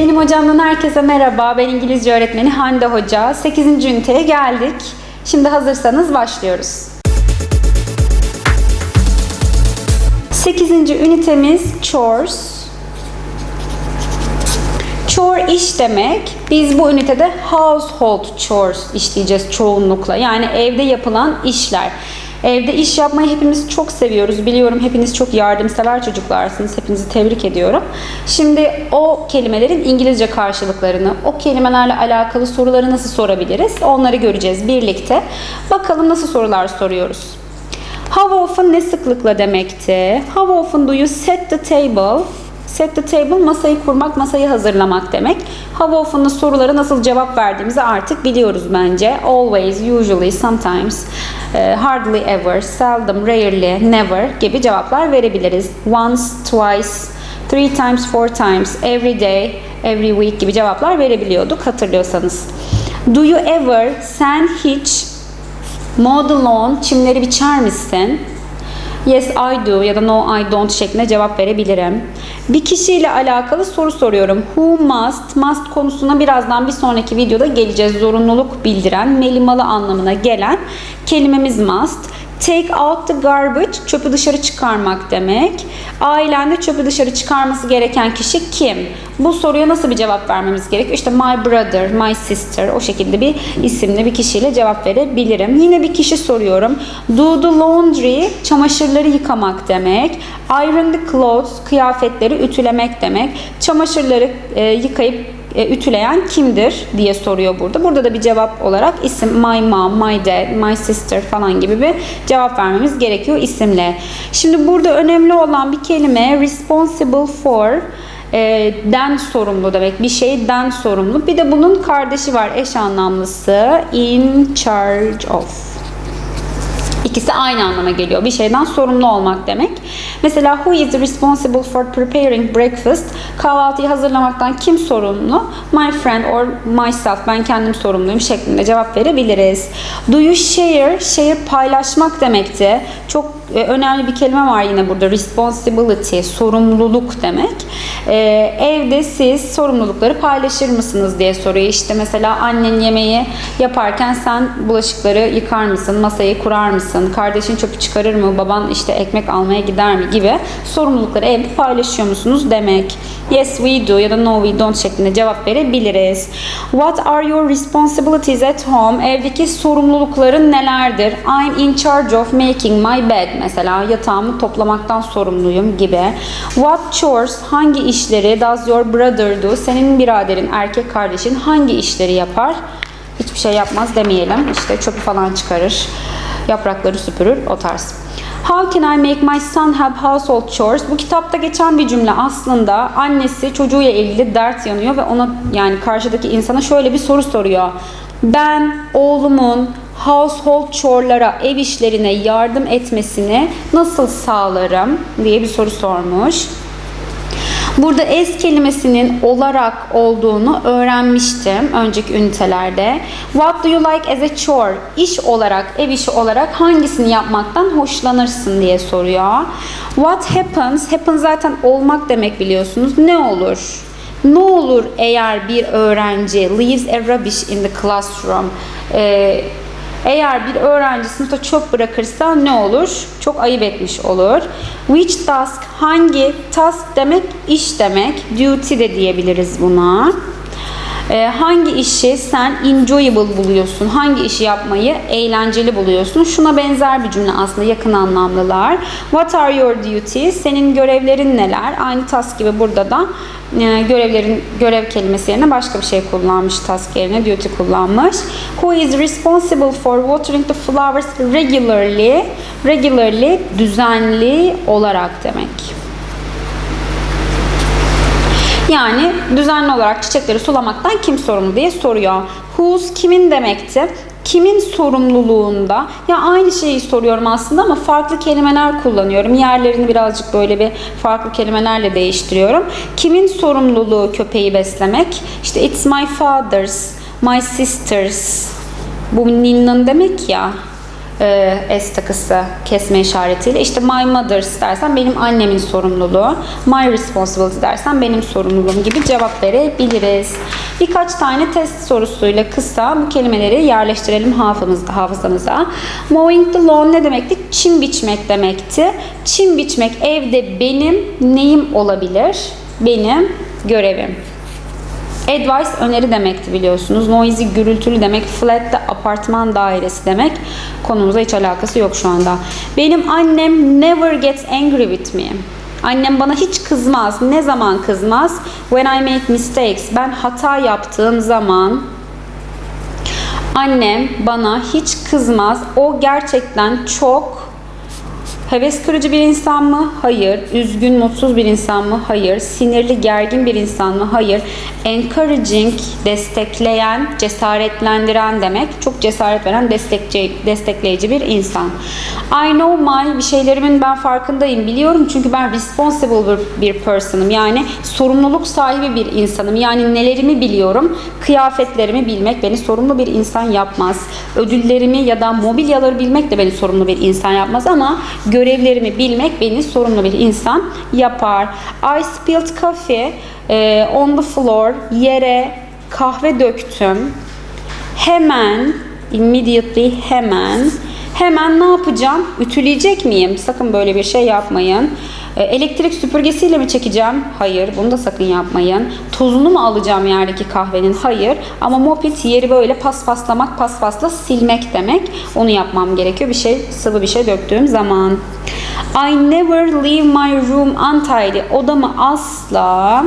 Benim hocamdan herkese merhaba. Ben İngilizce öğretmeni Hande Hoca. 8. üniteye geldik. Şimdi hazırsanız başlıyoruz. 8. ünitemiz chores. Chore iş demek. Biz bu ünitede household chores işleyeceğiz çoğunlukla. Yani evde yapılan işler. Evde iş yapmayı hepimiz çok seviyoruz. Biliyorum hepiniz çok yardımsever çocuklarsınız. Hepinizi tebrik ediyorum. Şimdi o kelimelerin İngilizce karşılıklarını, o kelimelerle alakalı soruları nasıl sorabiliriz? Onları göreceğiz birlikte. Bakalım nasıl sorular soruyoruz. How often ne sıklıkla demekti? How often do you set the table? Set the table masayı kurmak, masayı hazırlamak demek. How often'lı sorulara nasıl cevap verdiğimizi artık biliyoruz bence. Always, usually, sometimes, hardly ever, seldom, rarely, never gibi cevaplar verebiliriz. Once, twice, three times, four times, every day, every week gibi cevaplar verebiliyorduk hatırlıyorsanız. Do you ever, sen hiç mow the lawn, çimleri biçer misin? Yes I do ya da no I don't şeklinde cevap verebilirim. Bir kişiyle alakalı soru soruyorum. Who must? Must konusuna birazdan bir sonraki videoda geleceğiz. Zorunluluk bildiren, melimalı anlamına gelen kelimemiz must. Take out the garbage, çöpü dışarı çıkarmak demek. Ailende çöpü dışarı çıkarması gereken kişi kim? Bu soruya nasıl bir cevap vermemiz gerekiyor? İşte my brother, my sister o şekilde bir isimli bir kişiyle cevap verebilirim. Yine bir kişi soruyorum. Do the laundry, çamaşırları yıkamak demek. Iron the clothes, kıyafetleri ütülemek demek. Çamaşırları e, yıkayıp e, ütüleyen kimdir diye soruyor burada. Burada da bir cevap olarak isim my mom, my dad, my sister falan gibi bir cevap vermemiz gerekiyor isimle. Şimdi burada önemli olan bir kelime responsible for e, den sorumlu demek. Bir şeyden sorumlu. Bir de bunun kardeşi var eş anlamlısı in charge of. İkisi aynı anlama geliyor. Bir şeyden sorumlu olmak demek. Mesela who is responsible for preparing breakfast? Kahvaltıyı hazırlamaktan kim sorumlu? My friend or myself. Ben kendim sorumluyum şeklinde cevap verebiliriz. Do you share? Share paylaşmak demekti. Çok e, önemli bir kelime var yine burada. Responsibility, sorumluluk demek. E, evde siz sorumlulukları paylaşır mısınız diye soruyor. İşte mesela annen yemeği yaparken sen bulaşıkları yıkar mısın? Masayı kurar mısın? Kardeşin çöpü çıkarır mı? Baban işte ekmek almaya gider mi? Gibi sorumlulukları evde paylaşıyor musunuz demek. Yes we do ya da no we don't şeklinde cevap verebiliriz. What are your responsibilities at home? Evdeki sorumlulukların nelerdir? I'm in charge of making my bed mesela yatağımı toplamaktan sorumluyum gibi. What chores hangi işleri does your brother do? Senin biraderin, erkek kardeşin hangi işleri yapar? Hiçbir şey yapmaz demeyelim. İşte çöpü falan çıkarır, yaprakları süpürür o tarz. How can I make my son have household chores? Bu kitapta geçen bir cümle aslında annesi çocuğuyla ilgili dert yanıyor ve ona yani karşıdaki insana şöyle bir soru soruyor. Ben oğlumun household chore'lara, ev işlerine yardım etmesini nasıl sağlarım diye bir soru sormuş. Burada es kelimesinin olarak olduğunu öğrenmiştim önceki ünitelerde. What do you like as a chore? İş olarak, ev işi olarak hangisini yapmaktan hoşlanırsın diye soruyor. What happens? Happen zaten olmak demek biliyorsunuz. Ne olur? Ne olur eğer bir öğrenci leaves a rubbish in the classroom? Ee, eğer bir öğrenci sınıfta çöp bırakırsa ne olur? Çok ayıp etmiş olur. Which task hangi? Task demek iş demek. Duty de diyebiliriz buna. Ee, hangi işi sen enjoyable buluyorsun? Hangi işi yapmayı eğlenceli buluyorsun? Şuna benzer bir cümle aslında yakın anlamlılar. What are your duties? Senin görevlerin neler? Aynı task gibi burada da e, görevlerin görev kelimesi yerine başka bir şey kullanmış. Task yerine duty kullanmış. Who is responsible for watering the flowers regularly? Regularly düzenli olarak demek. Yani düzenli olarak çiçekleri sulamaktan kim sorumlu diye soruyor. Whose kimin demekti? Kimin sorumluluğunda? Ya aynı şeyi soruyorum aslında ama farklı kelimeler kullanıyorum. Yerlerini birazcık böyle bir farklı kelimelerle değiştiriyorum. Kimin sorumluluğu köpeği beslemek? İşte it's my father's, my sister's. Bu Ninna'nın demek ya. E, S takısı kesme işaretiyle. İşte my mother's dersen benim annemin sorumluluğu. My responsibility dersen benim sorumluluğum gibi cevap verebiliriz. Birkaç tane test sorusuyla kısa bu kelimeleri yerleştirelim hafımız, hafızamıza. Mowing the lawn ne demekti? Çim biçmek demekti. Çim biçmek evde benim neyim olabilir? Benim görevim. Advice öneri demekti biliyorsunuz. Noisy gürültülü demek. Flat de apartman dairesi demek. Konumuza hiç alakası yok şu anda. Benim annem never gets angry with me. Annem bana hiç kızmaz. Ne zaman kızmaz? When I make mistakes. Ben hata yaptığım zaman annem bana hiç kızmaz. O gerçekten çok Heves kırıcı bir insan mı? Hayır. Üzgün, mutsuz bir insan mı? Hayır. Sinirli, gergin bir insan mı? Hayır. Encouraging, destekleyen, cesaretlendiren demek. Çok cesaret veren, destekleyici bir insan. I know my, bir şeylerimin ben farkındayım, biliyorum çünkü ben responsible bir person'ım. Yani sorumluluk sahibi bir insanım. Yani nelerimi biliyorum, kıyafetlerimi bilmek beni sorumlu bir insan yapmaz. Ödüllerimi ya da mobilyaları bilmek de beni sorumlu bir insan yapmaz ama görevlerimi bilmek beni sorumlu bir insan yapar. I spilled coffee e, on the floor. Yere kahve döktüm. Hemen, immediately hemen, hemen ne yapacağım? Ütüleyecek miyim? Sakın böyle bir şey yapmayın. E, elektrik süpürgesiyle mi çekeceğim? Hayır, bunu da sakın yapmayın. Tozunu mu alacağım yerdeki kahvenin? Hayır. Ama mopit yeri böyle paspaslamak, paspasla silmek demek. Onu yapmam gerekiyor. Bir şey, sıvı bir şey döktüğüm zaman. I never leave my room untidy. Odamı asla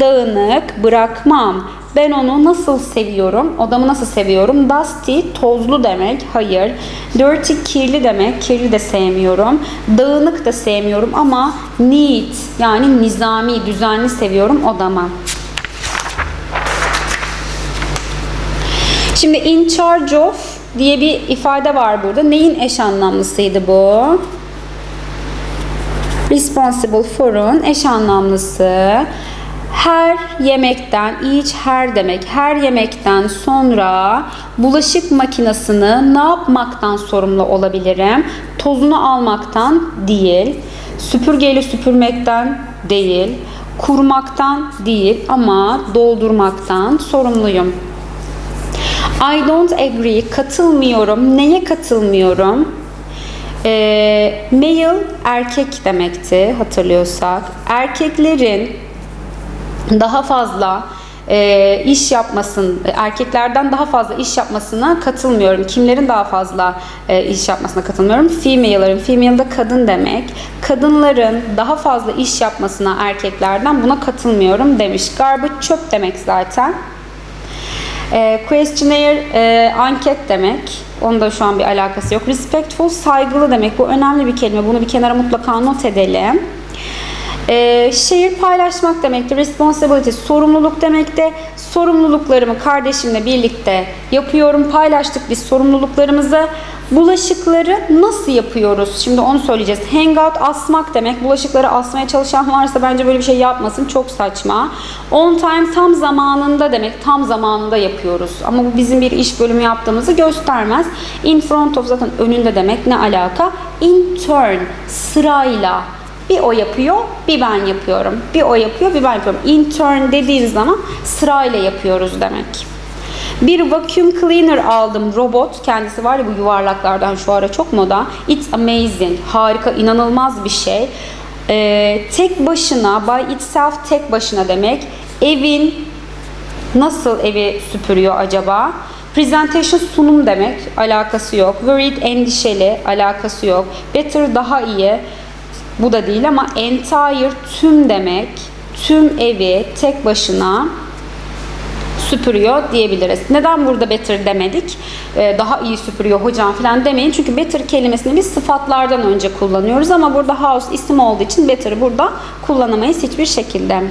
dağınık bırakmam. Ben onu nasıl seviyorum? Odamı nasıl seviyorum? Dusty, tozlu demek. Hayır. Dirty, kirli demek. Kirli de sevmiyorum. Dağınık da sevmiyorum ama neat, yani nizami, düzenli seviyorum odamı. Şimdi in charge of diye bir ifade var burada. Neyin eş anlamlısıydı bu? Responsible for'un eş anlamlısı. Her yemekten, each her demek, her yemekten sonra bulaşık makinesini ne yapmaktan sorumlu olabilirim? Tozunu almaktan değil, süpürgeyle süpürmekten değil, kurmaktan değil ama doldurmaktan sorumluyum. I don't agree, katılmıyorum. Neye katılmıyorum? E, male erkek demekti hatırlıyorsak. Erkeklerin daha fazla e, iş yapmasın, erkeklerden daha fazla iş yapmasına katılmıyorum. Kimlerin daha fazla e, iş yapmasına katılmıyorum? Female'ların, female de kadın demek. Kadınların daha fazla iş yapmasına erkeklerden buna katılmıyorum demiş. Garbage çöp demek zaten. E, questionnaire e, anket demek. Onda şu an bir alakası yok. Respectful saygılı demek. Bu önemli bir kelime. Bunu bir kenara mutlaka not edelim. E, şehir paylaşmak demektir. Responsibility sorumluluk demekte. Sorumluluklarımı kardeşimle birlikte yapıyorum. Paylaştık biz sorumluluklarımızı. Bulaşıkları nasıl yapıyoruz? Şimdi onu söyleyeceğiz. Hangout asmak demek. Bulaşıkları asmaya çalışan varsa bence böyle bir şey yapmasın. Çok saçma. On time tam zamanında demek. Tam zamanında yapıyoruz. Ama bu bizim bir iş bölümü yaptığımızı göstermez. In front of zaten önünde demek. Ne alaka? In turn sırayla. Bir o yapıyor, bir ben yapıyorum. Bir o yapıyor, bir ben yapıyorum. In turn dediğiniz zaman sırayla yapıyoruz demek. Bir vacuum cleaner aldım. Robot. Kendisi var ya bu yuvarlaklardan şu ara çok moda. It's amazing. Harika, inanılmaz bir şey. Ee, tek başına, by itself tek başına demek. Evin nasıl evi süpürüyor acaba? Presentation sunum demek. Alakası yok. Worried endişeli. Alakası yok. Better daha iyi. Bu da değil ama entire tüm demek. Tüm evi tek başına süpürüyor diyebiliriz. Neden burada better demedik? Ee, daha iyi süpürüyor hocam falan demeyin. Çünkü better kelimesini biz sıfatlardan önce kullanıyoruz ama burada house isim olduğu için better'ı burada kullanamayız hiçbir şekilde.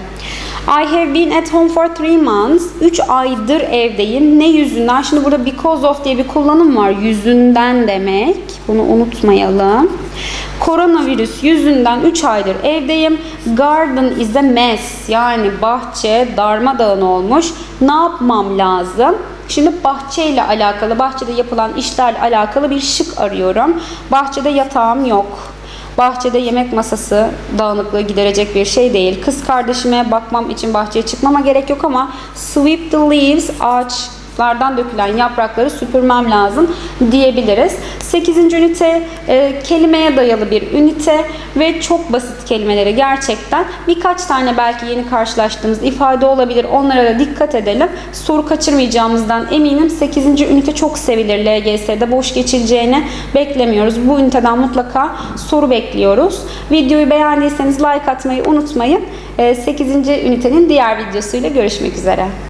I have been at home for three months. 3 aydır evdeyim. Ne yüzünden? Şimdi burada because of diye bir kullanım var. Yüzünden demek. Bunu unutmayalım. Koronavirüs yüzünden 3 aydır evdeyim. Garden is a mess. Yani bahçe darmadağın olmuş. Ne yapmam lazım? Şimdi bahçeyle alakalı, bahçede yapılan işlerle alakalı bir şık arıyorum. Bahçede yatağım yok. Bahçede yemek masası dağınıklığı giderecek bir şey değil. Kız kardeşime bakmam için bahçeye çıkmama gerek yok ama sweep the leaves ağaçlardan dökülen yaprakları süpürmem lazım diyebiliriz. 8. ünite e, kelimeye dayalı bir ünite ve çok basit kelimeleri gerçekten birkaç tane belki yeni karşılaştığımız ifade olabilir. Onlara da dikkat edelim. Soru kaçırmayacağımızdan eminim. 8. ünite çok sevilir LGS'de. Boş geçileceğini beklemiyoruz. Bu üniteden mutlaka soru bekliyoruz. Videoyu beğendiyseniz like atmayı unutmayın. E, 8. ünitenin diğer videosuyla görüşmek üzere.